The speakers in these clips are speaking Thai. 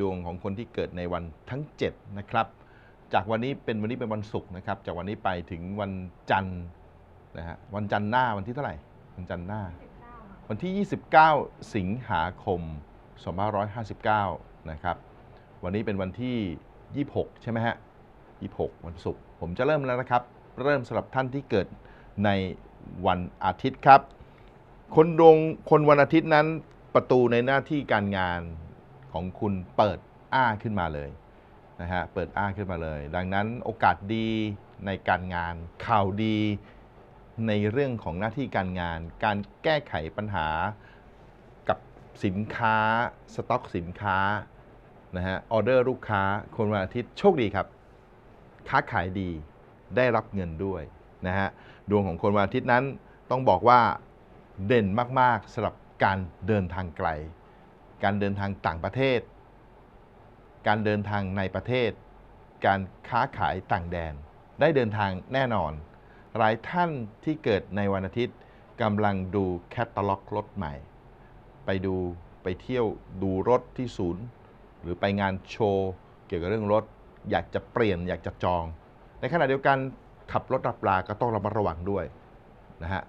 ดวงของคนที่เกิดในวันทั้ง 7 นะครับ จากวันนี้เป็นวันนี้เป็นวันศุกร์นะครับ จากวันนี้ไปถึงวันจันทร์นะฮะวันจันทร์หน้าวันที่เท่าไหร่ วันจันทร์หน้า วันที่ 29 สิงหาคม2559 นะครับ วันนี้เป็นวันที่ 26 ใช่ไหมฮะ 26 วันศุกร์ผมจะเริ่มแล้วนะครับ เริ่มสำหรับท่านที่เกิดในวันอาทิตย์ครับ คนดวงคนวันอาทิตย์นั้นประตูในหน้าที่การงาน ของคุณเปิดอ้าขึ้นมาเลยนะฮะเปิดอ้าขึ้นมาเลย ดังนั้นโอกาสดีในการงานข่าวดีในเรื่องของหน้าที่การงาน การแก้ไขปัญหากับสินค้า สต็อกสินค้านะฮะออเดอร์ลูกค้าคนวันอาทิตย์โชคดีครับ ค้าขายดีได้รับเงินด้วยนะฮะดวงของคนวันอาทิตย์นั้นต้องบอกว่าเด่นมาก ๆสำหรับการเดินทางไกล การเดินทางต่างประเทศ การเดินทางในประเทศ การค้าขายต่างแดน ได้เดินทางแน่นอน หลายท่านที่เกิดในวันอาทิตย์กำลังดูแคตตาล็อกรถใหม่ ไปดูไปเที่ยวดูรถที่ศูนย์ หรือไปงานโชว์เกี่ยวกับเรื่องรถ อยากจะเปลี่ยนอยากจะจอง ในขณะเดียวกันขับรถรับลาก็ต้องระมัดระวังด้วยนะฮะ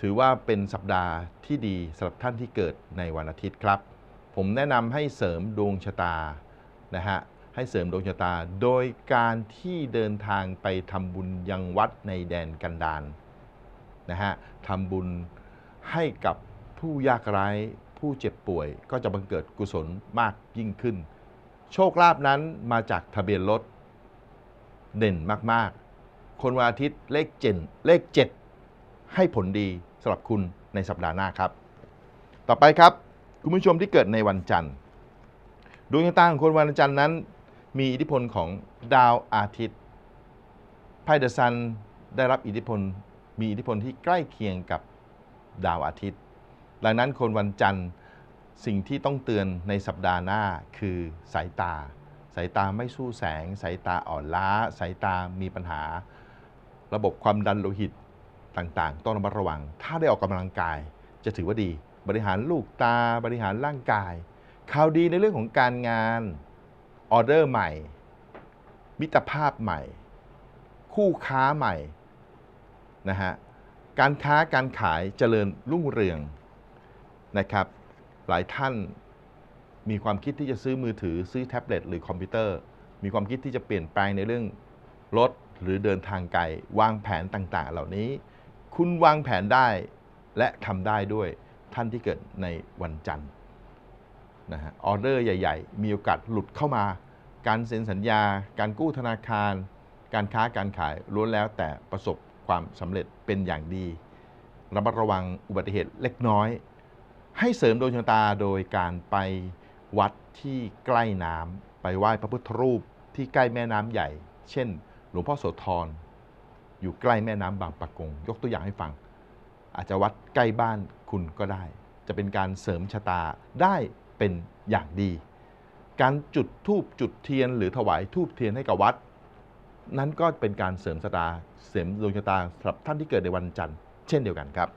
ถือว่าเป็นสัปดาห์ที่ดีสำหรับท่านที่เกิดในวันอาทิตย์ครับ ผมแนะนำให้เสริมดวงชะตานะฮะให้เสริมดวงชะตา โดยการที่เดินทางไปทำบุญยังวัดในแดนกันดารนะฮะทำบุญให้กับผู้ยากไร้ผู้เจ็บป่วย ก็จะบังเกิดกุศลมากยิ่งขึ้น โชคลาภนั้นมาจากทะเบียนรถเด่นมากๆ คนวันอาทิตย์เลขเจ็ดเลข7ให้ผลดีสำหรับคุณในสัปดาห์หน้าครับ ต่อไปครับ คุณผู้ชมที่เกิดในวันจันทร์ดวงชะตาของคนวันจันทร์นั้น มีอิทธิพลของดาวอาทิตย์ไพ่เดอะซันได้รับอิทธิพล มีอิทธิพลที่ใกล้เคียงกับดาวอาทิตย์ ดังนั้นคนวันจันทร์สิ่งที่ต้องเตือนในสัปดาห์หน้าคือสายตา สายตาไม่สู้แสง สายตาอ่อนล้า สายตามีปัญหา ระบบความดันโลหิตต่างๆ ต้องระมัดระวัง ถ้าได้ออกกำลังกายจะถือว่าดี บริหารลูกตาบริหารร่างกายข่าวดีในเรื่องของการงานออเดอร์ใหม่ มิตรภาพใหม่ คู่ค้าใหม่นะฮะการค้าการขายเจริญรุ่งเรืองนะครับ หลายท่านมีความคิดที่จะซื้อมือถือซื้อแท็บเล็ตหรือคอมพิวเตอร์ มีความคิดที่จะเปลี่ยนแปลงในเรื่องรถหรือเดินทางไกลวางแผนต่างๆ เหล่านี้ คุณวางแผนได้และทำได้ด้วย ท่านที่เกิดในวันจันทร์นะฮะออเดอร์ใหญ่ ๆ มีโอกาสหลุดเข้ามา การเซ็นสัญญา การกู้ธนาคาร การค้าการขายล้วนแล้วแต่ประสบความสำเร็จเป็นอย่างดีระมัดระวังอุบัติเหตุเล็กน้อย ให้เสริมดวงชะตาโดยการไปวัดที่ใกล้น้ำไปไหว้พระพุทธรูปที่ใกล้แม่น้ำใหญ่ เช่น หลวงพ่อโสธรอยู่ใกล้แม่น้ำบางปะกง ยกตัวอย่างให้ฟัง อาจจะวัดใกล้บ้าน คุณก็ได้ จะเป็นการเสริมชะตาได้เป็นอย่างดี การจุดธูปจุดเทียน หรือถวายธูปเทียนให้กับวัด นั้นก็เป็นการเสริมชะตาเสริมดวงชะตาสำหรับท่านที่เกิดในวันจันทร์เช่นเดียวกันครับ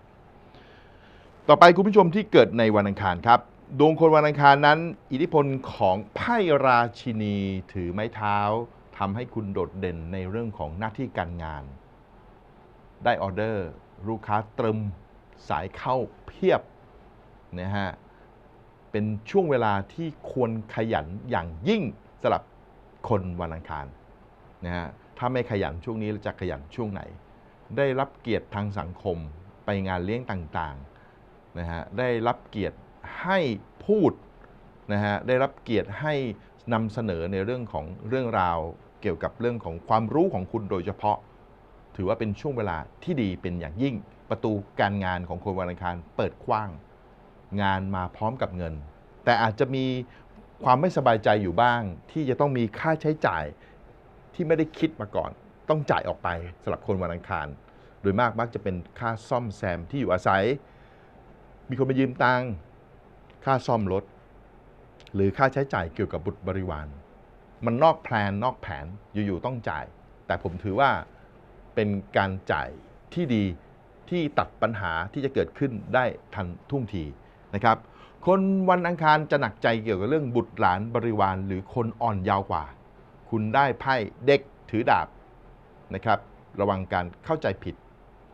ต่อไปคุณผู้ชมที่เกิดในวันอังคารครับดวงคนวันอังคารนั้น อิทธิพลของไพ่ราชินีถือไม้เท้าทำให้คุณโดดเด่นในเรื่องของหน้าที่การงาน ได้ออเดอร์ ลูกค้าตรึม สายเข้าเพียบนะฮะเป็นช่วงเวลาที่ควรขยันอย่างยิ่งสำหรับคนวันอังคารนะฮะถ้าไม่ขยันช่วงนี้จะขยันช่วงไหน ได้รับเกียรติทางสังคมไปงานเลี้ยงต่างๆนะฮะได้รับเกียรติให้พูดนะฮะได้รับเกียรติให้นำเสนอในเรื่องของเรื่องราวเกี่ยวกับเรื่องของความรู้ของคุณโดยเฉพาะ ถือว่าเป็นช่วงเวลาที่ดีเป็นอย่างยิ่ง ประตูการงานของคนวันอังคารเปิดกว้าง งานมาพร้อมกับเงิน แต่อาจจะมีความไม่สบายใจอยู่บ้าง ที่จะต้องมีค่าใช้จ่ายที่ไม่ได้คิดมาก่อน ต้องจ่ายออกไปสำหรับคนวันอังคาร โดยมากมักจะเป็นค่าซ่อมแซมที่อยู่อาศัย มีคนมายืมตังค่าซ่อมรถหรือค่าใช้จ่ายเกี่ยวกับบุตรบริวาร มันนอกแพลนนอกแผนอยู่ๆต้องจ่าย แต่ผมถือว่าเป็นการจ่ายที่ดี ที่ตัดปัญหาที่จะเกิดขึ้นได้ทันท่วงทีนะครับ คนวันอังคารจะหนักใจเกี่ยวกับเรื่องบุตรหลานบริวารหรือคนอ่อนยาวกว่า คุณได้ไพ่เด็กถือดาบนะครับ ระวังการเข้าใจผิด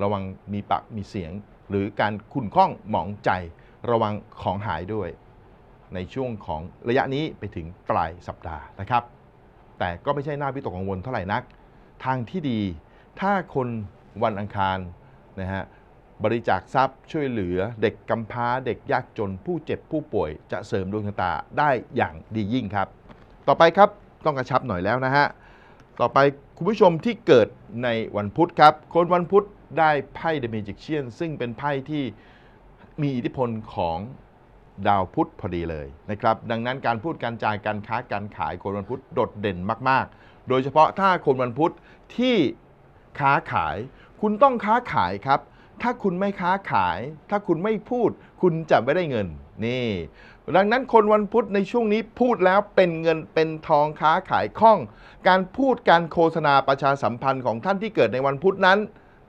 ระวังมีปากมีเสียง หรือการขุ่นข้องหมองใจ ระวังของหายด้วย ในช่วงของระยะนี้ไปถึงปลายสัปดาห์นะครับ แต่ก็ไม่ใช่หน้าวิตกกังวลเท่าไหร่นัก ทางที่ดีถ้าคนวันอังคาร นะฮะบริจาคทรัพย์ช่วยเหลือเด็กกำพร้าเด็กยากจนผู้เจ็บผู้ป่วยจะเสริมดวงชะตาได้อย่างดียิ่งครับ ต่อไปครับต้องกระชับหน่อยแล้วนะฮะต่อไปคุณผู้ชมที่เกิดในวันพุธครับ คนวันพุธได้ไพ่ The Magician ซึ่งเป็นไพ่ที่มีอิทธิพลของดาวพุธพอดีเลยนะครับดังนั้นการพูดการจ่ายการค้าการขายคนวันพุธโดดเด่นมาก ๆ โดยเฉพาะถ้าคนวันพุธที่ค้าขาย คุณต้องค้าขายครับ ถ้าคุณไม่ค้าขาย ถ้าคุณไม่พูด คุณจะไม่ได้เงิน นี่ ดังนั้นคนวันพุธในช่วงนี้พูดแล้วเป็นเงินเป็นทองค้าขายคล่อง การพูดการโฆษณาประชาสัมพันธ์ของท่านที่เกิดในวันพุธนั้น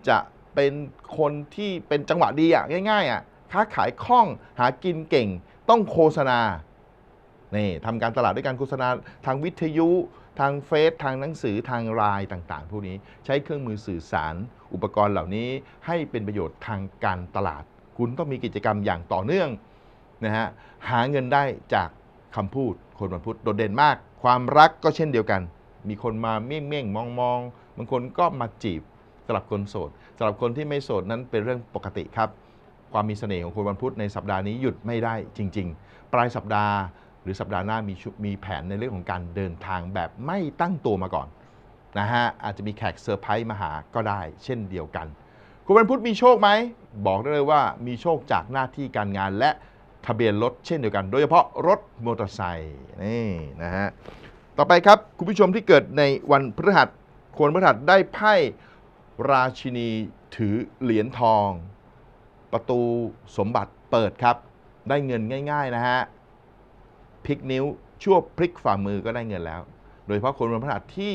จะเป็นคนที่เป็นจังหวะดีอะง่ายๆอะค้าขายคล่องหากินเก่ง ต้องโฆษณานี่ทำการตลาดด้วยการโฆษณาทางวิทยุ ทางเฟซทางหนังสือทางไลน์ต่างๆ พวกนี้ใช้เครื่องมือสื่อสารอุปกรณ์เหล่านี้ให้เป็นประโยชน์ทางการตลาด คุณต้องมีกิจกรรมอย่างต่อเนื่องนะฮะหาเงินได้จากคำพูดคนวันพุธโดดเด่นมาก ความรักก็เช่นเดียวกัน มีคนมาเมี่ยงเมี่ยงมองมองบางคนก็มาจีบสำหรับคนโสดสำหรับคนที่ไม่โสดนั้นเป็นเรื่องปกติครับ ความมีเสน่ห์ของคนวันพุธในสัปดาห์นี้หยุดไม่ได้จริง ๆ ปลายสัปดาห์ รือสัปดาห์หน้ามีมีแผนในเรื่องของการเดินทางแบบไม่ตั้งตัวมาก่อนนะฮะอาจจะมีแขกเซอร์ไพรส์มาหาก็ได้ เช่นเดียวกัน คุณวันพุธมีโชคไหม บอกได้เลยว่ามีโชคจากหน้าที่การงานและทะเบียนรถเช่นเดียวกัน โดยเฉพาะรถมอเตอร์ไซค์นี่นะฮะต่อไปครับ คุณผู้ชมที่เกิดในวันพฤหัสควรพฤหัสได้ไพ่ราชินีถือเหรียญทอง ประตูสมบัติเปิดครับ ได้เงินง่าย ๆ นะฮะ พลิกนิ้วชั่วพลิกฝ่ามือก็ได้เงินแล้ว โดยเฉพาะคนวันพฤหัสที่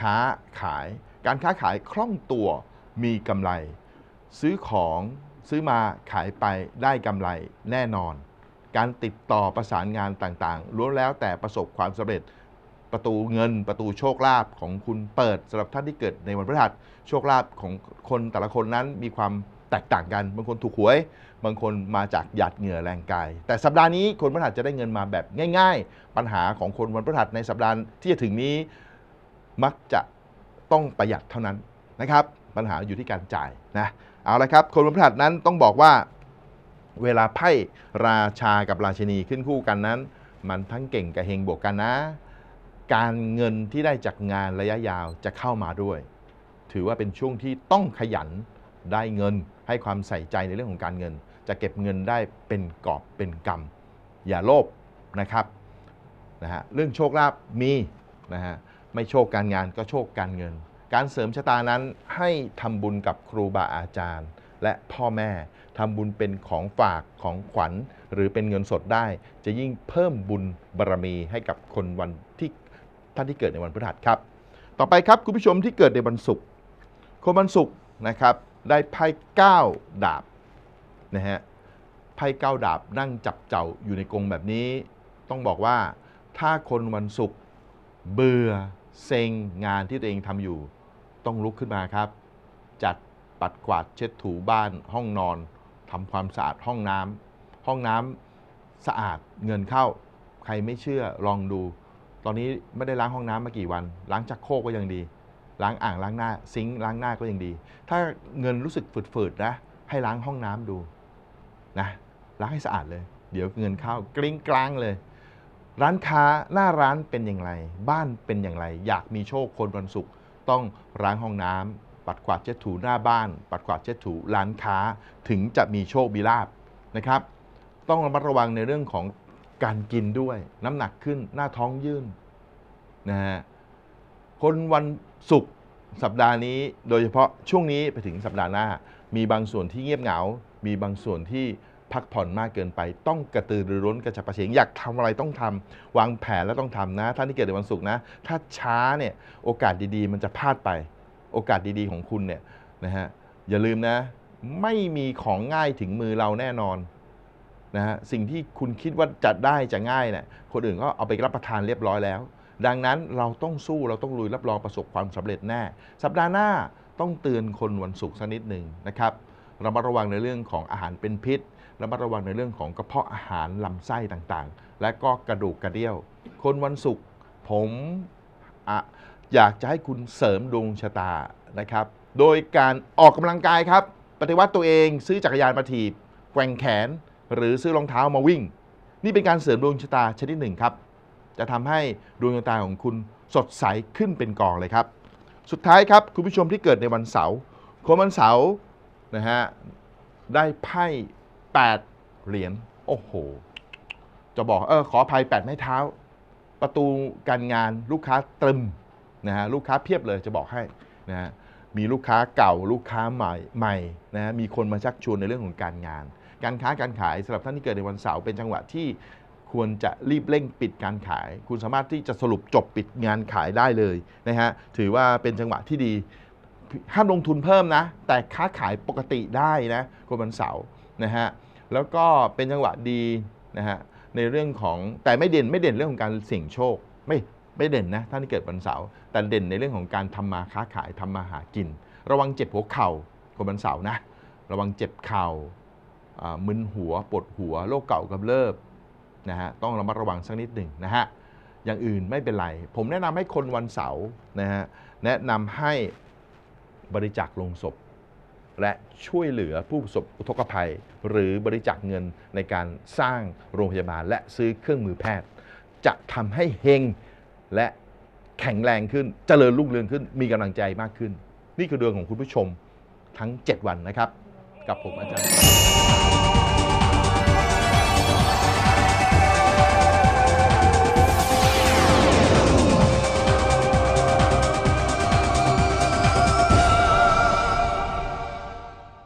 ค้าขาย การค้าขายคล่องตัวมีกำไร ซื้อของซื้อมาขายไปได้กำไรแน่นอน การติดต่อประสานงานต่างๆล้วนแล้วแต่ประสบความสำเร็จประตูเงินประตูโชคลาภของคุณเปิดสำหรับท่านที่เกิดในวันพฤหัสโชคลาภของคนแต่ละคนนั้นมีความ แตกต่างกัน บางคนถูกหวย บางคนมาจากหยาดเหงื่อแรงกาย แต่สัปดาห์นี้คนพฤหัสจะได้เงินมาแบบง่าย ๆ ปัญหาของคนวันพฤหัสในสัปดาห์ที่จะถึงนี้มักจะต้องประหยัดเท่านั้นนะครับ ปัญหาอยู่ที่การจ่ายนะ เอาละครับ คนวันพฤหัสนั้นต้องบอกว่า เวลาไพ่ราชากับราชินีขึ้นคู่กันนั้น มันทั้งเก่งกับเฮงบวกกันนะ การเงินที่ได้จากงานระยะยาวจะเข้ามาด้วย ถือว่าเป็นช่วงที่ต้องขยัน ได้เงิน ให้ความใส่ใจในเรื่องของการเงิน จะเก็บเงินได้เป็นกอบเป็นกำอย่าโลภนะครับนะฮะเรื่องโชคลาภมีนะฮะไม่โชคการงานก็โชคการเงิน การเสริมชะตานั้นให้ทำบุญกับครูบาอาจารย์ และพ่อแม่ทำบุญเป็นของฝากของขวัญ หรือเป็นเงินสดได้ จะยิ่งเพิ่มบุญบารมีให้กับคนวันที่ท่านที่เกิดในวันพฤหัสครับ ต่อไปครับคุณผู้ชมที่เกิดในวันศุกร์คนวันศุกร์นะครับ ได้ไพ่เก้าดาบนะฮะไพ่เก้าดาบนั่งจับเจ้าอยู่ในกรงแบบนี้ ต้องบอกว่าถ้าคนวันศุกร์เบื่อเซ็งงานที่ตัวเองทำอยู่ ต้องลุกขึ้นมาครับ จัดปัดกวาดเช็ดถูบ้านห้องนอนทำความสะอาดห้องน้ำห้องน้ำสะอาดเงินเข้า ใครไม่เชื่อลองดู ตอนนี้ไม่ได้ล้างห้องน้ำมากี่วัน ล้างจักโคกก็ยังดี ล้างอ่างล้างหน้าซิงค์ล้างหน้าก็ยังดี ถ้าเงินรู้สึกฝืดๆนะให้ล้างห้องน้ำดูนะล้างให้สะอาดเลย เดี๋ยวเงินเข้ากลิ้งกลางเลย ร้านค้าหน้าร้านเป็นอย่างไร บ้านเป็นอย่างไร อยากมีโชคคนวันศุกร์ต้องล้างห้องน้ำปัดกวาดเช็ดถูหน้าบ้าน ปัดกวาดเช็ดถูร้านค้าถึงจะมีโชคมีลาบนะครับ ต้องระมัดระวังในเรื่องของการกินด้วย น้ำหนักขึ้นหน้าท้องยื่นนะฮะ คนวันศุกร์สัปดาห์นี้โดยเฉพาะช่วงนี้ไปถึงสัปดาห์หน้า มีบางส่วนที่เงียบเหงา มีบางส่วนที่พักผ่อนมากเกินไป ต้องกระตือรือร้นกระฉับกระเฉงอยากทำอะไรต้องทำวางแผนแล้วต้องทำนะ ท่านที่เกิดในวันศุกร์นะ ถ้าช้าเนี่ยโอกาสดีๆ มันจะพลาดไป โอกาสดีๆของคุณเนี่ยนะฮะอย่าลืมนะ ไม่มีของง่ายถึงมือเราแน่นอนนะฮะสิ่งที่คุณคิดว่าจะได้จะง่ายเนี่ยคนอื่นก็เอาไปรับประทานเรียบร้อยแล้ว ดังนั้นเราต้องสู้เราต้องลุยรับรองประสบความสำเร็จแน่ สัปดาห์หน้าต้องเตือนคนวันศุกร์สักนิดหนึ่งนะครับเรามาระวังในเรื่องของอาหารเป็นพิษระมัดระวังในเรื่องของกระเพาะอาหารลำไส้ต่างๆ และก็กระดูกกระเดี่ยว คนวันศุกร์ผมออยากจะให้คุณเสริมดวงชะตานะครับ โดยการออกกำลังกายครับ ปฏิวัติตัวเองซื้อจักรยานมาถีบแกว่งแขน หรือซื้อรองเท้ามาวิ่ง นี่เป็นการเสริมดวงชะตาชนิดหนึ่งครับ จะทำให้ดวงตาของคุณสดใสขึ้นเป็นกองเลยครับ สุดท้ายครับคุณผู้ชมที่เกิดในวันเสาร์คนวันเสาร์นะฮะได้ไพ่8เหรียญโอ้โห จะบอกเออขออภัย8ไม้เท้า ประตูการงานลูกค้าตรึมนะฮะลูกค้าเพียบเลยจะบอกให้นะฮะมีลูกค้าเก่าลูกค้าใหม่ใหม่นะฮะมีคนมาชักชวนในเรื่องของการงาน การค้าการขายสำหรับท่านที่เกิดในวันเสาร์เป็นจังหวะที่ ควรจะรีบเร่งปิดการขาย คุณสามารถที่จะสรุปจบปิดงานขายได้เลยนะฮะถือว่าเป็นจังหวะที่ดี ห้ามลงทุนเพิ่มนะ แต่ค้าขายปกติได้นะคนวันเสาร์นะฮะแล้วก็เป็นจังหวะดีนะฮะในเรื่องของแต่ไม่เด่นไม่เด่นเรื่องของการเสี่ยงโชค ไม่ไม่เด่นนะท่านที่เกิดวันเสาร์แต่เด่นในเรื่องของการทำมาค้าขายทำมาหากิน ระวังเจ็บหัวเข่าคนวันเสาร์นะ ระวังเจ็บเข่ามึนหัวปวดหัวโรคเก่ากำเริบ นะฮะต้องระมัดระวังสักนิดหนึ่งนะฮะอย่างอื่นไม่เป็นไร ผมแนะนำให้คนวันเสาร์นะฮะแนะนำให้บริจาคลงศพ และช่วยเหลือผู้ประสบอุทกภัย หรือบริจาคเงินในการสร้างโรงพยาบาล และซื้อเครื่องมือแพทย์ จะทำให้เฮงและแข็งแรงขึ้นเจริญรุ่งเรืองขึ้น มีกำลังใจมากขึ้น นี่คือดวงของคุณผู้ชมทั้ง 7 วันนะครับ กับผมอาจารย์